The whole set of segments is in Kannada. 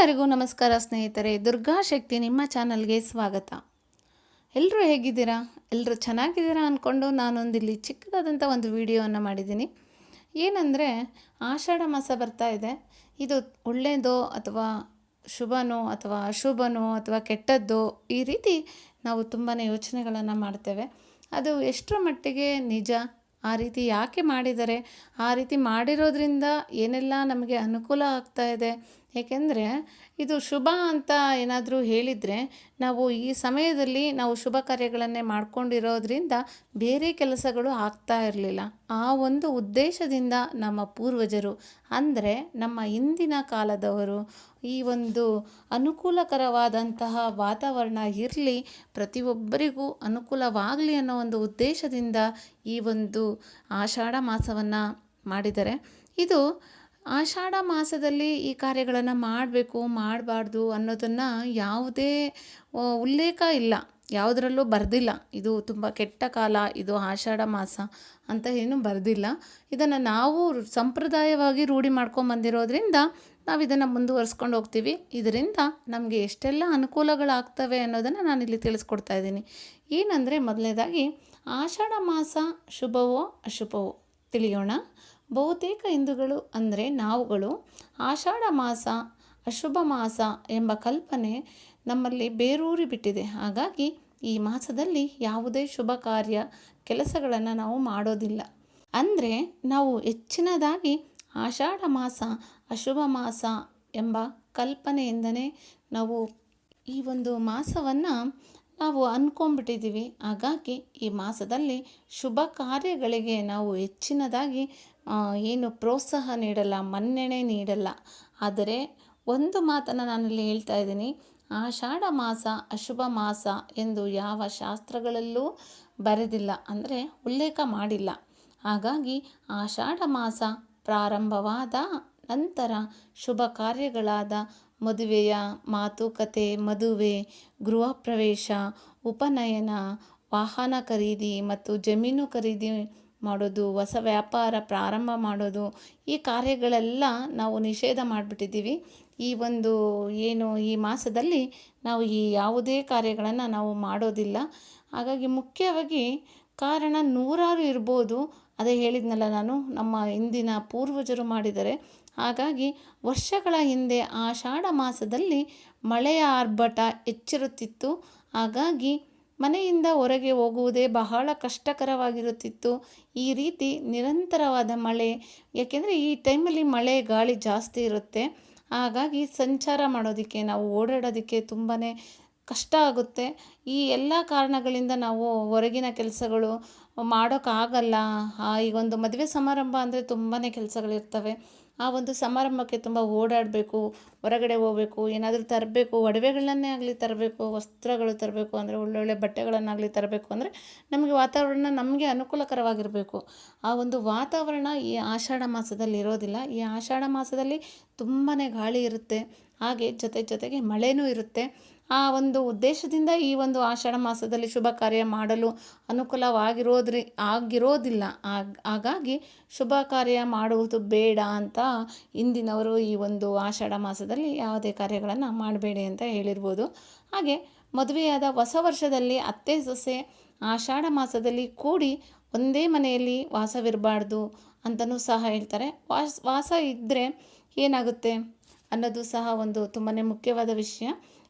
ಎಲ್ಲರಿಗೂ ನಮಸ್ಕಾರ ಸ್ನೇಹಿತರೆ, ದುರ್ಗಾ ಶಕ್ತಿ ನಿಮ್ಮ ಚಾನಲ್ಗೆ ಸ್ವಾಗತ. ಎಲ್ಲರೂ ಹೇಗಿದ್ದೀರಾ? ಎಲ್ಲರೂ ಚೆನ್ನಾಗಿದ್ದೀರಾ ಅಂದ್ಕೊಂಡು ನಾನೊಂದಿಲ್ಲಿ ಚಿಕ್ಕದಾದಂಥ ಒಂದು ವಿಡಿಯೋವನ್ನು ಮಾಡಿದ್ದೀನಿ. ಏನಂದರೆ, ಆಷಾಢ ಮಾಸ ಬರ್ತಾ ಇದೆ. ಇದು ಒಳ್ಳೆಯದೋ ಅಥವಾ ಶುಭನೋ ಅಥವಾ ಅಶುಭನೋ ಅಥವಾ ಕೆಟ್ಟದ್ದೋ ಈ ರೀತಿ ನಾವು ತುಂಬಾ ಯೋಚನೆಗಳನ್ನು ಮಾಡ್ತೇವೆ. ಅದು ಎಷ್ಟರ ಮಟ್ಟಿಗೆ ನಿಜ? ಆ ರೀತಿ ಯಾಕೆ ಮಾಡಿದರೆ? ಆ ರೀತಿ ಮಾಡಿರೋದ್ರಿಂದ ಏನೆಲ್ಲ ನಮಗೆ ಅನುಕೂಲ ಆಗ್ತಾ ಇದೆ? ಏಕೆಂದರೆ ಇದು ಶುಭ ಅಂತ ಏನಾದರೂ ಹೇಳಿದರೆ ನಾವು ಈ ಸಮಯದಲ್ಲಿ ನಾವು ಶುಭ ಕಾರ್ಯಗಳನ್ನೇ ಮಾಡ್ಕೊಂಡಿರೋದ್ರಿಂದ ಬೇರೆ ಕೆಲಸಗಳು ಆಗ್ತಾ ಇರಲಿಲ್ಲ. ಆ ಒಂದು ಉದ್ದೇಶದಿಂದ ನಮ್ಮ ಪೂರ್ವಜರು, ಅಂದರೆ ನಮ್ಮ ಇಂದಿನ ಕಾಲದವರು ಈ ಒಂದು ಅನುಕೂಲಕರವಾದಂತಹ ವಾತಾವರಣ ಇರಲಿ, ಪ್ರತಿಯೊಬ್ಬರಿಗೂ ಅನುಕೂಲವಾಗಲಿ ಅನ್ನೋ ಒಂದು ಉದ್ದೇಶದಿಂದ ಈ ಒಂದು ಆಷಾಢ ಮಾಸವನ್ನು ಮಾಡಿದರೆ, ಇದು ಆಷಾಢ ಮಾಸದಲ್ಲಿ ಈ ಕಾರ್ಯಗಳನ್ನು ಮಾಡಬೇಕು, ಮಾಡಬಾರ್ದು ಅನ್ನೋದನ್ನು ಯಾವುದೇ ಉಲ್ಲೇಖ ಇಲ್ಲ. ಯಾವುದರಲ್ಲೂ ಬರೆದಿಲ್ಲ. ಇದು ತುಂಬ ಕೆಟ್ಟ ಕಾಲ, ಇದು ಆಷಾಢ ಮಾಸ ಅಂತ ಏನು ಬರೆದಿಲ್ಲ. ಇದನ್ನು ನಾವು ಸಂಪ್ರದಾಯವಾಗಿ ರೂಢಿ ಮಾಡ್ಕೊಂಬಂದಿರೋದ್ರಿಂದ ನಾವು ಇದನ್ನು ಮುಂದುವರಿಸ್ಕೊಂಡು ಹೋಗ್ತೀವಿ. ಇದರಿಂದ ನಮಗೆ ಎಷ್ಟೆಲ್ಲ ಅನುಕೂಲಗಳಾಗ್ತವೆ ಅನ್ನೋದನ್ನು ನಾನಿಲ್ಲಿ ತಿಳಿಸ್ಕೊಡ್ತಾ ಇದ್ದೀನಿ. ಏನಂದರೆ ಮೊದಲನೇದಾಗಿ, ಆಷಾಢ ಮಾಸ ಶುಭವೋ ಅಶುಭವೋ ತಿಳಿಯೋಣ. ಬಹುತೇಕ ಹಿಂದೂಗಳು ಅಂದರೆ ನಾವುಗಳು ಆಷಾಢ ಮಾಸ, ಅಶುಭ ಮಾಸ ಎಂಬ ಕಲ್ಪನೆ ನಮ್ಮಲ್ಲಿ ಬೇರೂರಿ ಬಿಟ್ಟಿದೆ. ಹಾಗಾಗಿ ಈ ಮಾಸದಲ್ಲಿ ಯಾವುದೇ ಶುಭ ಕಾರ್ಯ, ಕೆಲಸಗಳನ್ನು ನಾವು ಮಾಡೋದಿಲ್ಲ. ಅಂದರೆ ನಾವು ಹೆಚ್ಚಿನದಾಗಿ ಆಷಾಢ ಮಾಸ, ಅಶುಭ ಮಾಸ ಎಂಬ ಕಲ್ಪನೆಯಿಂದನೇ ನಾವು ಈ ಒಂದು ಮಾಸವನ್ನು ನಾವು ಅಂದ್ಕೊಂಡ್ಬಿಟ್ಟಿದ್ದೀವಿ ಹಾಗಾಗಿ ಈ ಮಾಸದಲ್ಲಿ ಶುಭ ಕಾರ್ಯಗಳಿಗೆ ನಾವು ಹೆಚ್ಚಿನದಾಗಿ ಏನು ಪ್ರೋತ್ಸಾಹ ನೀಡಲ್ಲ, ಮನ್ನಣೆ ನೀಡಲ್ಲ. ಆದರೆ ಒಂದು ಮಾತನ್ನು ನಾನಿಲ್ಲಿ ಹೇಳ್ತಾ ಇದ್ದೀನಿ. ಆಷಾಢ ಮಾಸ, ಅಶುಭ ಮಾಸ ಎಂದು ಯಾವ ಶಾಸ್ತ್ರಗಳಲ್ಲೂ ಬರೆದಿಲ್ಲ. ಅಂದರೆ ಉಲ್ಲೇಖ ಮಾಡಿಲ್ಲ. ಹಾಗಾಗಿ ಆಷಾಢ ಮಾಸ ಪ್ರಾರಂಭವಾದ ನಂತರ ಶುಭ ಕಾರ್ಯಗಳಾದ ಮದುವೆಯ ಮಾತುಕತೆ, ಮದುವೆ, ಗೃಹ ಪ್ರವೇಶ, ಉಪನಯನ, ವಾಹನ ಖರೀದಿ ಮತ್ತು ಜಮೀನು ಖರೀದಿ ಮಾಡೋದು, ಹೊಸ ವ್ಯಾಪಾರ ಪ್ರಾರಂಭ ಮಾಡೋದು, ಈ ಕಾರ್ಯಗಳೆಲ್ಲ ನಾವು ನಿಷೇಧ ಮಾಡಿಬಿಟ್ಟಿದ್ದೀವಿ. ಈ ಒಂದು ಏನು, ಈ ಮಾಸದಲ್ಲಿ ನಾವು ಈ ಯಾವುದೇ ಕಾರ್ಯಗಳನ್ನು ನಾವು ಮಾಡೋದಿಲ್ಲ. ಹಾಗಾಗಿ ಮುಖ್ಯವಾಗಿ ಕಾರಣ ನೂರಾರು ಇರ್ಬೋದು. ಅದೇ ಹೇಳಿದ್ನಲ್ಲ ನಾನು, ನಮ್ಮ ಇಂದಿನ ಪೂರ್ವಜರು ಮಾಡಿದರೆ. ಹಾಗಾಗಿ ವರ್ಷಗಳ ಹಿಂದೆ ಆಷಾಢ ಮಾಸದಲ್ಲಿ ಮಳೆಯ ಆರ್ಭಟ ಹೆಚ್ಚಿರುತ್ತಿತ್ತು. ಹಾಗಾಗಿ ಮನೆಯಿಂದ ಹೊರಗೆ ಹೋಗುವುದೇ ಬಹಳ ಕಷ್ಟಕರವಾಗಿರುತ್ತಿತ್ತು. ಈ ರೀತಿ ನಿರಂತರವಾದ ಮಳೆ, ಯಾಕೆಂದರೆ ಈ ಟೈಮಲ್ಲಿ ಮಳೆ, ಗಾಳಿ ಜಾಸ್ತಿ ಇರುತ್ತೆ. ಹಾಗಾಗಿ ಸಂಚಾರ ಮಾಡೋದಕ್ಕೆ, ನಾವು ಓಡಾಡೋದಕ್ಕೆ ತುಂಬಾ ಕಷ್ಟ ಆಗುತ್ತೆ. ಈ ಎಲ್ಲ ಕಾರಣಗಳಿಂದ ನಾವು ಹೊರಗಿನ ಕೆಲಸಗಳು ಮಾಡೋಕ್ಕಾಗಲ್ಲ. ಈಗೊಂದು ಮದುವೆ ಸಮಾರಂಭ ಅಂದರೆ ತುಂಬಾ ಕೆಲಸಗಳಿರ್ತವೆ. ಆ ಒಂದು ಸಮಾರಂಭಕ್ಕೆ ತುಂಬ ಓಡಾಡಬೇಕು, ಹೊರಗಡೆ ಹೋಗಬೇಕು, ಏನಾದರೂ ತರಬೇಕು, ಒಡವೆಗಳನ್ನೇ ಆಗಲಿ ತರಬೇಕು, ವಸ್ತ್ರಗಳು ತರಬೇಕು, ಅಂದರೆ ಒಳ್ಳೊಳ್ಳೆ ಬಟ್ಟೆಗಳನ್ನಾಗಲಿ ತರಬೇಕು, ಅಂದರೆ ನಮಗೆ ವಾತಾವರಣ ನಮಗೆ ಅನುಕೂಲಕರವಾಗಿರಬೇಕು. ಆ ಒಂದು ವಾತಾವರಣ ಈ ಆಷಾಢ ಮಾಸದಲ್ಲಿ ಇರೋದಿಲ್ಲ ಈ ಆಷಾಢ ಮಾಸದಲ್ಲಿ ತುಂಬಾ ಗಾಳಿ ಇರುತ್ತೆ. ಹಾಗೆ ಜೊತೆ ಜೊತೆಗೆ ಮಳೆನೂ ಇರುತ್ತೆ. ಆ ಒಂದು ಉದ್ದೇಶದಿಂದ ಈ ಒಂದು ಆಷಾಢ ಮಾಸದಲ್ಲಿ ಶುಭ ಕಾರ್ಯ ಮಾಡಲು ಅನುಕೂಲವಾಗಿರೋದ್ರಿ, ಆಗಿರೋದಿಲ್ಲ. ಹಾಗ್- ಹಾಗಾಗಿ ಶುಭ ಕಾರ್ಯ ಮಾಡುವುದು ಬೇಡ ಅಂತ ಇಂದಿನವರು ಈ ಒಂದು ಆಷಾಢ ಮಾಸದಲ್ಲಿ ಯಾವುದೇ ಕಾರ್ಯಗಳನ್ನು ಮಾಡಬೇಡಿ ಅಂತ ಹೇಳಿರ್ಬೋದು. ಹಾಗೆ ಮದುವೆಯಾದ ಹೊಸ ವರ್ಷದಲ್ಲಿ ಅತ್ತೆ ಸೊಸೆ ಆಷಾಢ ಮಾಸದಲ್ಲಿ ಕೂಡಿ ಒಂದೇ ಮನೆಯಲ್ಲಿ ವಾಸವಿರಬಾರ್ದು ಅಂತಲೂ ಸಹ ಹೇಳ್ತಾರೆ. ವಾಸ ವಾಸ ಇದ್ದರೆ ಏನಾಗುತ್ತೆ? ಅನ್ನೋದು ಸಹ ಒಂದು ತುಂಬಾ ಮುಖ್ಯವಾದ ವಿಷಯ.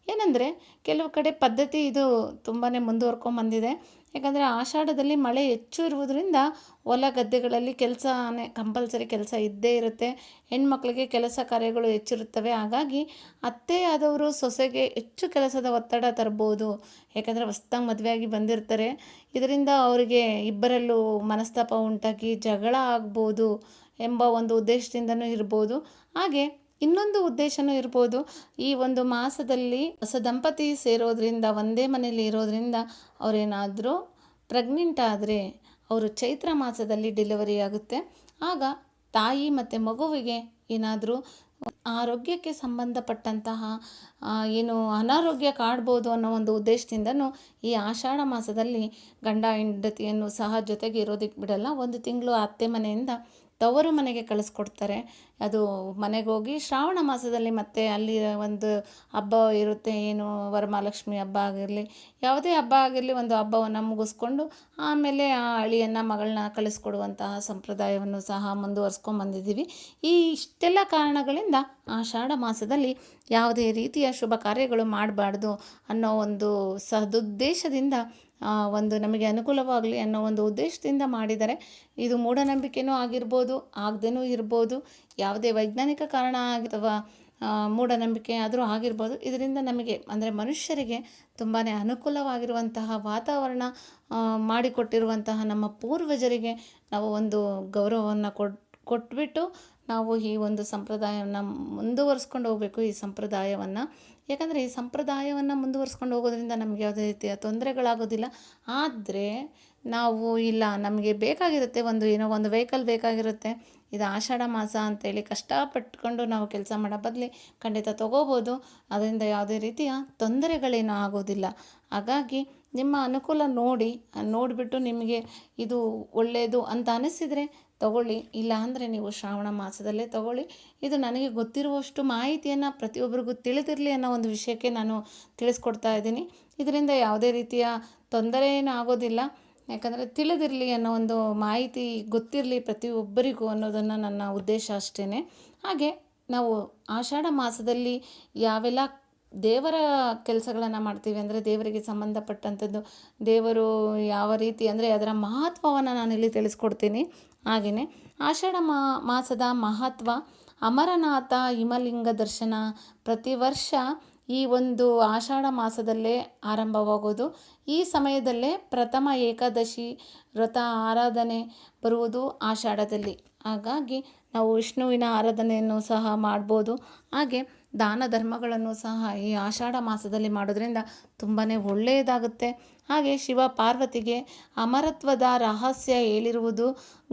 ಏನಂದರೆ, ಕೆಲವು ಕಡೆ ಪದ್ಧತಿ ಇದು ತುಂಬಾ ಮುಂದುವರ್ಕೊಂಬಂದಿದೆ ಯಾಕಂದರೆ, ಆಷಾಢದಲ್ಲಿ ಮಳೆ ಹೆಚ್ಚು ಇರುವುದರಿಂದ ಹೊಲ ಗದ್ದೆಗಳಲ್ಲಿ ಕೆಲಸನೇ, ಕಂಪಲ್ಸರಿ ಕೆಲಸ ಇದ್ದೇ ಇರುತ್ತೆ. ಹೆಣ್ಮಕ್ಳಿಗೆ ಕೆಲಸ ಕಾರ್ಯಗಳು ಹೆಚ್ಚಿರುತ್ತವೆ. ಹಾಗಾಗಿ, ಅತ್ತೆ ಆದವರು ಸೊಸೆಗೆ ಹೆಚ್ಚು ಕೆಲಸದ ಒತ್ತಡ ತರ್ಬೋದು. ಯಾಕಂದರೆ, ಹೊಸ್ದಾಗಿ ಮದುವೆಯಾಗಿ ಬಂದಿರ್ತಾರೆ. ಇದರಿಂದ ಅವರಿಗೆ ಇಬ್ಬರಲ್ಲೂ ಮನಸ್ತಾಪ ಉಂಟಾಗಿ ಜಗಳ ಆಗ್ಬೋದು ಎಂಬ ಒಂದು ಉದ್ದೇಶದಿಂದನೂ ಇರ್ಬೋದು. ಹಾಗೆ ಇನ್ನೊಂದು ಉದ್ದೇಶನೂ ಇರ್ಬೋದು. ಈ ಒಂದು ಮಾಸದಲ್ಲಿ ಹೊಸ ದಂಪತಿ ಸೇರೋದ್ರಿಂದ, ಒಂದೇ ಮನೆಯಲ್ಲಿ ಇರೋದ್ರಿಂದ ಅವರೇನಾದರೂ ಪ್ರೆಗ್ನೆಂಟ್ ಆದರೆ ಅವರು ಚೈತ್ರ ಮಾಸದಲ್ಲಿ ಡೆಲಿವರಿ ಆಗುತ್ತೆ. ಆಗ ತಾಯಿ ಮತ್ತು ಮಗುವಿಗೆ ಏನಾದರೂ ಆರೋಗ್ಯಕ್ಕೆ ಸಂಬಂಧಪಟ್ಟಂತಹ ಏನು ಅನಾರೋಗ್ಯ ಕಾಡ್ಬೋದು ಅನ್ನೋ ಒಂದು ಉದ್ದೇಶದಿಂದನೂ ಈ ಆಷಾಢ ಮಾಸದಲ್ಲಿ ಗಂಡ ಹೆಂಡತಿಯನ್ನು ಸಹ ಜೊತೆಗೆ ಇರೋದಕ್ಕೆ ಬಿಡಲ್ಲ. ಒಂದು ತಿಂಗಳು ಅತ್ತೆ ಮನೆಯಿಂದ ತವರು ಮನೆಗೆ ಕಳಿಸ್ಕೊಡ್ತಾರೆ. ಅದು ಮನೆಗೆ ಹೋಗಿ ಶ್ರಾವಣ ಮಾಸದಲ್ಲಿ ಮತ್ತೆ ಅಲ್ಲಿ ಒಂದು ಹಬ್ಬ ಇರುತ್ತೆ. ಏನು ವರಮಹಾಲಕ್ಷ್ಮಿ ಹಬ್ಬ ಆಗಿರಲಿ ಯಾವುದೇ ಹಬ್ಬ ಆಗಿರಲಿ ಒಂದು ಹಬ್ಬವನ್ನು ಮುಗಿಸ್ಕೊಂಡು ಆಮೇಲೆ ಆ ಅಳಿಯನ್ನ ಮಗಳನ್ನ ಕಳಿಸ್ಕೊಡುವಂತಹ ಸಂಪ್ರದಾಯವನ್ನು ಸಹ ಮುಂದುವರ್ಸ್ಕೊಂಬಂದಿದ್ದೀವಿ. ಈ ಇಷ್ಟೆಲ್ಲ ಕಾರಣಗಳಿಂದ ಆಷಾಢ ಮಾಸದಲ್ಲಿ ಯಾವುದೇ ರೀತಿಯ ಶುಭ ಕಾರ್ಯಗಳು ಮಾಡಬಾರ್ದು ಅನ್ನೋ ಒಂದು ಸದುದ್ದೇಶದಿಂದ ಆ, ಒಂದು ನಮಗೆ ಅನುಕೂಲವಾಗಲಿ ಅನ್ನೋ ಒಂದು ಉದ್ದೇಶದಿಂದ ಮಾಡಿದ್ದಾರೆ ಇದು ಮೂಢನಂಬಿಕೆನೂ ಆಗಿರ್ಬೋದು, ಆಗದೇನೂ ಇರ್ಬೋದು, ಯಾವುದೇ ವೈಜ್ಞಾನಿಕ ಕಾರಣ ಅಥವಾ ಮೂಢನಂಬಿಕೆ ಆದರೂ ಆಗಿರ್ಬೋದು. ಇದರಿಂದ ನಮಗೆ, ಅಂದರೆ ಮನುಷ್ಯರಿಗೆ ತುಂಬಾ ಅನುಕೂಲವಾಗಿರುವಂತಹ ವಾತಾವರಣ ಮಾಡಿಕೊಟ್ಟಿರುವಂತಹ ನಮ್ಮ ಪೂರ್ವಜರಿಗೆ ನಾವು ಒಂದು ಗೌರವವನ್ನು ಕೊಟ್, ಕೊಟ್ಬಿಟ್ಟು ನಾವು ಈ ಒಂದು ಸಂಪ್ರದಾಯವನ್ನು ಮುಂದುವರಿಸ್ಕೊಂಡು ಹೋಗಬೇಕು, ಈ ಸಂಪ್ರದಾಯವನ್ನು. ಯಾಕಂದರೆ ಈ ಸಂಪ್ರದಾಯವನ್ನು ಮುಂದುವರಿಸ್ಕೊಂಡು ಹೋಗೋದ್ರಿಂದ ನಮಗೆ ಯಾವುದೇ ರೀತಿಯ ತೊಂದರೆಗಳಾಗೋದಿಲ್ಲ. ಆದರೆ ನಾವು ಇಲ್ಲ, ನಮಗೆ ಬೇಕಾಗಿರುತ್ತೆ ಒಂದು ಏನೋ ಒಂದು ವೆಹಿಕಲ್ ಬೇಕಾಗಿರುತ್ತೆ. ಇದು ಆಷಾಢ ಮಾಸ ಅಂತೇಳಿ ಕಷ್ಟಪಟ್ಕೊಂಡು ನಾವು ಕೆಲಸ ಮಾಡೋ ಬದಲಿ ಖಂಡಿತ ತೊಗೋಬೋದು. ಅದರಿಂದ ಯಾವುದೇ ರೀತಿಯ ತೊಂದರೆಗಳೇನೂ ಆಗೋದಿಲ್ಲ. ಹಾಗಾಗಿ ನಿಮ್ಮ ಅನುಕೂಲ ನೋಡಿ, ನೋಡಿಬಿಟ್ಟು ನಿಮಗೆ ಇದು ಒಳ್ಳೆಯದು ಅಂತ ಅನಿಸಿದರೆ ತಗೊಳ್ಳಿ. ಇಲ್ಲ ಅಂದರೆ ನೀವು ಶ್ರಾವಣ ಮಾಸದಲ್ಲೇ ತಗೊಳ್ಳಿ. ಇದು ನನಗೆ ಗೊತ್ತಿರುವಷ್ಟು ಮಾಹಿತಿಯನ್ನು ಪ್ರತಿಯೊಬ್ಬರಿಗೂ ತಿಳಿದಿರಲಿ ಅನ್ನೋ ಒಂದು ವಿಷಯಕ್ಕೆ ನಾನು ತಿಳಿಸ್ಕೊಡ್ತಾ ಇದ್ದೀನಿ. ಇದರಿಂದ ಯಾವುದೇ ರೀತಿಯ ತೊಂದರೆ ಏನೂ ಆಗೋದಿಲ್ಲ. ಯಾಕಂದರೆ ತಿಳಿದಿರಲಿ ಅನ್ನೋ ಒಂದು ಮಾಹಿತಿ ಗೊತ್ತಿರಲಿ ಪ್ರತಿಯೊಬ್ಬರಿಗೂ ಅನ್ನೋದನ್ನು ನನ್ನ ಉದ್ದೇಶ ಅಷ್ಟೇ ಹಾಗೆ ನಾವು ಆಷಾಢ ಮಾಸದಲ್ಲಿ ಯಾವೆಲ್ಲ ದೇವರ ಕೆಲಸಗಳನ್ನು ಮಾಡ್ತೀವಿ ಅಂದರೆ ದೇವರಿಗೆ ಸಂಬಂಧಪಟ್ಟಂಥದ್ದು, ದೇವರು ಯಾವ ರೀತಿ ಅಂದರೆ ಅದರ ಮಹತ್ವವನ್ನು ನಾನಿಲ್ಲಿ ತಿಳಿಸ್ಕೊಡ್ತೀನಿ ಹಾಗೆಯೇ ಆಷಾಢ ಮಾ, ಮಾಸದ ಮಹತ್ವ, ಅಮರನಾಥ ಹಿಮಲಿಂಗ ದರ್ಶನ ಪ್ರತಿ ವರ್ಷ ಈ ಒಂದು ಆಷಾಢ ಮಾಸದಲ್ಲೇ ಆರಂಭವಾಗೋದು. ಈ ಸಮಯದಲ್ಲೇ ಪ್ರಥಮ ಏಕಾದಶಿ ವ್ರತ ಆರಾಧನೆ ಬರುವುದು ಆಷಾಢದಲ್ಲಿ. ಹಾಗಾಗಿ ನಾವು ವಿಷ್ಣುವಿನ ಆರಾಧನೆಯನ್ನು ಸಹ ಮಾಡ್ಬೋದು. ಹಾಗೆ ದಾನ ಧರ್ಮಗಳನ್ನು ಸಹ ಈ ಆಷಾಢ ಮಾಸದಲ್ಲಿ ಮಾಡೋದ್ರಿಂದ ತುಂಬಾ ಒಳ್ಳೆಯದಾಗುತ್ತೆ. ಹಾಗೆ ಶಿವ ಪಾರ್ವತಿಗೆ ಅಮರತ್ವದ ರಹಸ್ಯ ಹೇಳಿರುವುದು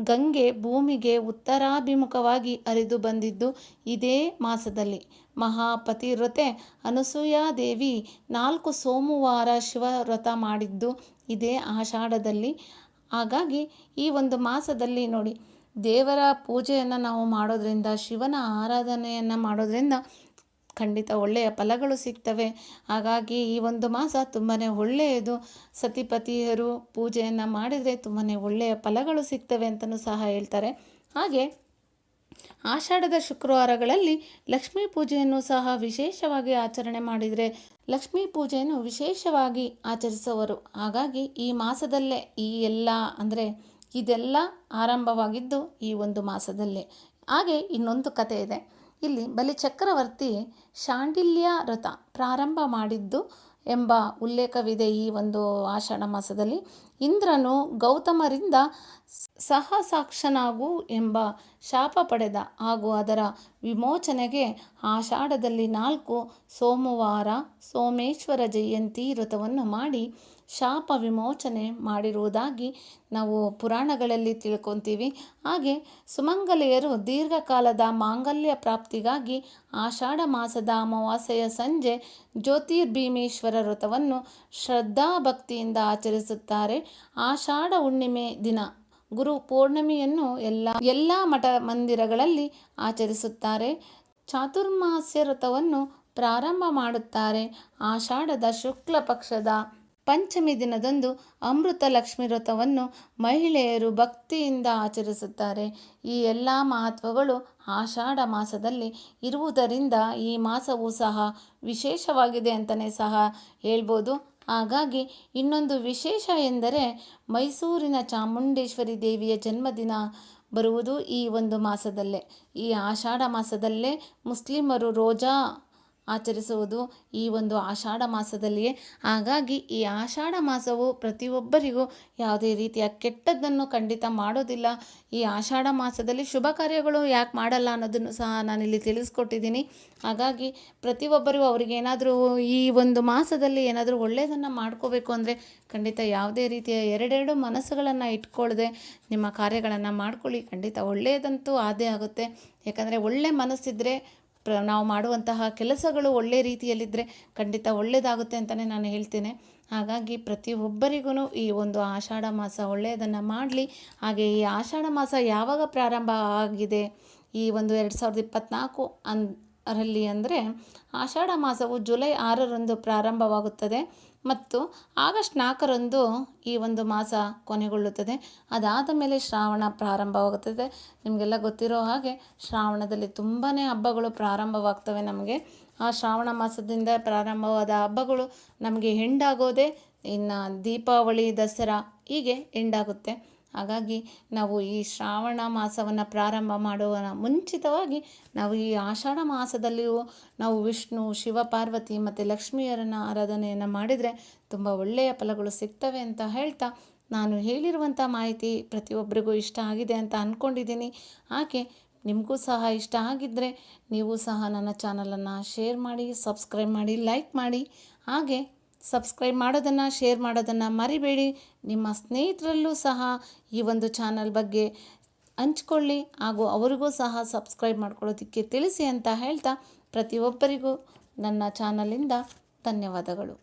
ಗಂಗೆ ಭೂಮಿಗೆ ಉತ್ತರಾಭಿಮುಖವಾಗಿ ಹರಿದು ಬಂದಿದ್ದು ಇದೇ ಮಾಸದಲ್ಲಿ. ಮಹಾಪತಿವ್ರತೆ. ಅನಸೂಯಾದೇವಿ ನಾಲ್ಕು ಸೋಮವಾರ ಶಿವವ್ರತ ಮಾಡಿದ್ದು ಇದೇ ಆಷಾಢದಲ್ಲಿ. ಹಾಗಾಗಿ ಈ ಒಂದು ಮಾಸದಲ್ಲಿ ನೋಡಿ, ದೇವರ ಪೂಜೆಯನ್ನು ನಾವು ಮಾಡೋದ್ರಿಂದ, ಶಿವನ ಆರಾಧನೆಯನ್ನು ಮಾಡೋದ್ರಿಂದ ಖಂಡಿತ ಒಳ್ಳೆಯ ಫಲಗಳು ಸಿಗ್ತವೆ. ಹಾಗಾಗಿ ಈ ಒಂದು ಮಾಸ ತುಂಬಾ ಒಳ್ಳೆಯದು. ಸತಿಪತಿಯರು ಪೂಜೆಯನ್ನು ಮಾಡಿದರೆ ತುಂಬಾ ಒಳ್ಳೆಯ ಫಲಗಳು ಸಿಗ್ತವೆ ಅಂತಲೂ ಸಹ ಹೇಳ್ತಾರೆ. ಹಾಗೆ ಆಷಾಢದ ಶುಕ್ರವಾರಗಳಲ್ಲಿ ಲಕ್ಷ್ಮೀ ಪೂಜೆಯನ್ನು ಸಹ ವಿಶೇಷವಾಗಿ ಆಚರಣೆ ಮಾಡಿದರೆ ಲಕ್ಷ್ಮೀ ಪೂಜೆಯನ್ನು ವಿಶೇಷವಾಗಿ ಆಚರಿಸುವರು. ಹಾಗಾಗಿ ಈ ಮಾಸದಲ್ಲೇ ಈ ಎಲ್ಲ ಅಂದರೆ ಇದೆಲ್ಲ ಆರಂಭವಾಗಿದ್ದು ಈ ಒಂದು ಮಾಸದಲ್ಲೇ. ಹಾಗೆ ಇನ್ನೊಂದು ಕತೆ ಇದೆ. ಇಲ್ಲಿ ಬಲಿ ಚಕ್ರವರ್ತಿ ಶಾಂಡಿಲ್ಯ ವ್ರತ ಪ್ರಾರಂಭ ಮಾಡಿದ್ದು ಎಂಬ ಉಲ್ಲೇಖವಿದೆ ಈ ಒಂದು ಆಷಾಢ ಮಾಸದಲ್ಲಿ. ಇಂದ್ರನು ಗೌತಮರಿಂದ ಸಹ ಸಾಕ್ಷನಾಗು ಎಂಬ ಶಾಪ ಪಡೆದ. ಹಾಗೂ ಅದರ ವಿಮೋಚನೆಗೆ ಆಷಾಢದಲ್ಲಿ ನಾಲ್ಕು ಸೋಮವಾರ ಸೋಮೇಶ್ವರ ಜಯಂತಿ ವ್ರತವನ್ನು ಮಾಡಿ ಶಾಪ ವಿಮೋಚನೆ ಮಾಡಿರುವುದಾಗಿ ನಾವು ಪುರಾಣಗಳಲ್ಲಿ ತಿಳ್ಕೊತೀವಿ. ಹಾಗೆ ಸುಮಂಗಲೆಯರು ದೀರ್ಘಕಾಲದ ಮಾಂಗಲ್ಯ ಪ್ರಾಪ್ತಿಗಾಗಿ ಆಷಾಢ ಮಾಸದ ಅಮಾವಾಸ್ಯೆಯ ಸಂಜೆ ಜ್ಯೋತಿರ್ಭೀಮೇಶ್ವರ ವ್ರತವನ್ನು ಶ್ರದ್ಧಾಭಕ್ತಿಯಿಂದ ಆಚರಿಸುತ್ತಾರೆ. ಆಷಾಢ ಹುಣ್ಣಿಮೆ ದಿನ. ಗುರು ಪೂರ್ಣಿಮೆಯನ್ನು ಎಲ್ಲ ಎಲ್ಲ ಮಠ ಮಂದಿರಗಳಲ್ಲಿ ಆಚರಿಸುತ್ತಾರೆ. ಚಾತುರ್ಮಾಸ್ಯ ವ್ರತವನ್ನು ಪ್ರಾರಂಭ ಮಾಡುತ್ತಾರೆ. ಆಷಾಢದ ಶುಕ್ಲ ಪಕ್ಷದ ಪಂಚಮಿ ದಿನದಂದು ಅಮೃತ ಲಕ್ಷ್ಮಿ ವ್ರತವನ್ನು ಮಹಿಳೆಯರು ಭಕ್ತಿಯಿಂದ ಆಚರಿಸುತ್ತಾರೆ. ಈ ಎಲ್ಲ ಮಹತ್ವಗಳು ಆಷಾಢ ಮಾಸದಲ್ಲಿ ಇರುವುದರಿಂದ ಈ ಮಾಸವು ಸಹ ವಿಶೇಷವಾಗಿದೆ ಅಂತಲೇ ಸಹ ಹೇಳ್ಬೋದು. ಹಾಗಾಗಿ ಇನ್ನೊಂದು ವಿಶೇಷ ಎಂದರೆ ಮೈಸೂರಿನ ಚಾಮುಂಡೇಶ್ವರಿ ದೇವಿಯ ಜನ್ಮದಿನ ಬರುವುದು ಈ ಒಂದು ಮಾಸದಲ್ಲೇ. ಈ ಆಷಾಢ ಮಾಸದಲ್ಲೇ ಮುಸ್ಲಿಮರು ರೋಜಾ ಆಚರಿಸುವುದು ಈ ಒಂದು ಆಷಾಢ ಮಾಸದಲ್ಲಿಯೇ. ಹಾಗಾಗಿ ಈ ಆಷಾಢ ಮಾಸವು ಪ್ರತಿಯೊಬ್ಬರಿಗೂ ಯಾವುದೇ ರೀತಿಯ ಕೆಟ್ಟದ್ದನ್ನು ಖಂಡಿತ ಮಾಡೋದಿಲ್ಲ. ಈ ಆಷಾಢ ಮಾಸದಲ್ಲಿ ಶುಭ ಕಾರ್ಯಗಳು ಯಾಕೆ ಮಾಡಲ್ಲ ಅನ್ನೋದನ್ನು ಸಹ ನಾನಿಲ್ಲಿ ತಿಳಿಸ್ಕೊಟ್ಟಿದ್ದೀನಿ. ಹಾಗಾಗಿ ಪ್ರತಿಯೊಬ್ಬರಿಗೂ ಅವ್ರಿಗೆ ಏನಾದರೂ ಈ ಒಂದು ಮಾಸದಲ್ಲಿ ಏನಾದರೂ ಒಳ್ಳೆಯದನ್ನು ಮಾಡ್ಕೋಬೇಕು ಅಂದರೆ ಖಂಡಿತ ಯಾವುದೇ ರೀತಿಯ ಎರಡೆರಡು ಮನಸ್ಸುಗಳನ್ನು ಇಟ್ಕೊಳ್ಳದೆ ನಿಮ್ಮ ಕಾರ್ಯಗಳನ್ನು ಮಾಡ್ಕೊಳ್ಳಿ. ಖಂಡಿತ ಒಳ್ಳೆಯದಂತೂ ಆದೇ ಆಗುತ್ತೆ. ಯಾಕಂದರೆ ಒಳ್ಳೆ ಮನಸ್ಸಿದ್ರೆ ಪ್ರ, ನಾವು ಮಾಡುವಂತಹ ಕೆಲಸಗಳು ಒಳ್ಳೆಯ ರೀತಿಯಲ್ಲಿದ್ದರೆ ಖಂಡಿತ ಒಳ್ಳೆಯದಾಗುತ್ತೆ ಅಂತಲೇ ನಾನು ಹೇಳ್ತೇನೆ. ಹಾಗಾಗಿ ಪ್ರತಿಯೊಬ್ಬರಿಗೂ ಈ ಒಂದು ಆಷಾಢ ಮಾಸ ಒಳ್ಳೆಯದನ್ನು ಮಾಡಲಿ. ಹಾಗೆ ಈ ಆಷಾಢ ಮಾಸ ಯಾವಾಗ ಪ್ರಾರಂಭ ಆಗಿದೆ? ಈ ಒಂದು ಎರಡು ಸಾವಿರದ ಇಪ್ಪತ್ತ್ನಾಲ್ಕು ಅನ್ ರಲ್ಲಿ ಅಂದರೆ ಆಷಾಢ ಮಾಸವು ಜುಲೈ ಆರರಂದು ಪ್ರಾರಂಭವಾಗುತ್ತದೆ ಮತ್ತು ಆಗಸ್ಟ್ ನಾಲ್ಕರಂದು ಈ ಒಂದು ಮಾಸ ಕೊನೆಗೊಳ್ಳುತ್ತದೆ. ಅದಾದ ಮೇಲೆ ಶ್ರಾವಣ ಪ್ರಾರಂಭವಾಗುತ್ತದೆ. ನಿಮಗೆಲ್ಲ ಗೊತ್ತಿರೋ ಹಾಗೆ ಶ್ರಾವಣದಲ್ಲಿ ತುಂಬಾ ಹಬ್ಬಗಳು ಪ್ರಾರಂಭವಾಗ್ತವೆ ನಮಗೆ. ಆ ಶ್ರಾವಣ ಮಾಸದಿಂದ ಪ್ರಾರಂಭವಾದ ಹಬ್ಬಗಳು ನಮಗೆ ಹೆಂಡಾಗೋದೇ ಇನ್ನು ದೀಪಾವಳಿ, ದಸರಾ ಹೀಗೆ ಎಂಡಾಗುತ್ತೆ. ಹಾಗಾಗಿ ನಾವು ಈ ಶ್ರಾವಣ ಮಾಸವನ್ನು ಪ್ರಾರಂಭ ಮಾಡುವ ಮುಂಚಿತವಾಗಿ ನಾವು ಈ ಆಷಾಢ ಮಾಸದಲ್ಲಿಯೂ ನಾವು ವಿಷ್ಣು ಶಿವ ಪಾರ್ವತಿ ಮತ್ತು ಲಕ್ಷ್ಮಿಯರನ್ನು ಆರಾಧನೆಯನ್ನು ಮಾಡಿದರೆ ತುಂಬ ಒಳ್ಳೆಯ ಫಲಗಳು ಸಿಗ್ತವೆ ಅಂತ ಹೇಳ್ತಾ ನಾನು ಹೇಳಿರುವಂಥ ಮಾಹಿತಿ ಪ್ರತಿಯೊಬ್ಬರಿಗೂ ಇಷ್ಟ ಆಗಿದೆ ಅಂತ ಅಂದ್ಕೊಂಡಿದ್ದೀನಿ ಹಾಗೆ ನಿಮಗೂ ಸಹ ಇಷ್ಟ ಆಗಿದ್ದರೆ ನೀವು ಸಹ ನನ್ನ ಚಾನಲನ್ನು ಶೇರ್ ಮಾಡಿ ಸಬ್ಸ್ಕ್ರೈಬ್ ಮಾಡಿ ಲೈಕ್ ಮಾಡಿ. ಹಾಗೆ ಸಬ್ಸ್ಕ್ರೈಬ್ ಮಾಡೋದನ್ನು ಶೇರ್ ಮಾಡೋದನ್ನು ಮರಿಬೇಡಿ. ನಿಮ್ಮ ಸ್ನೇಹಿತರಲ್ಲೂ ಸಹ ಈ ಒಂದು ಚಾನಲ್ ಬಗ್ಗೆ ಹಂಚ್ಕೊಳ್ಳಿ. ಹಾಗೂ ಅವರಿಗೂ ಸಹ ಸಬ್ಸ್ಕ್ರೈಬ್ ಮಾಡ್ಕೊಳ್ಳೋದಕ್ಕೆ ತಿಳಿಸಿ ಅಂತ ಹೇಳ್ತಾ ಪ್ರತಿಯೊಬ್ಬರಿಗೂ ನನ್ನ ಚಾನಲಿಂದ ಧನ್ಯವಾದಗಳು.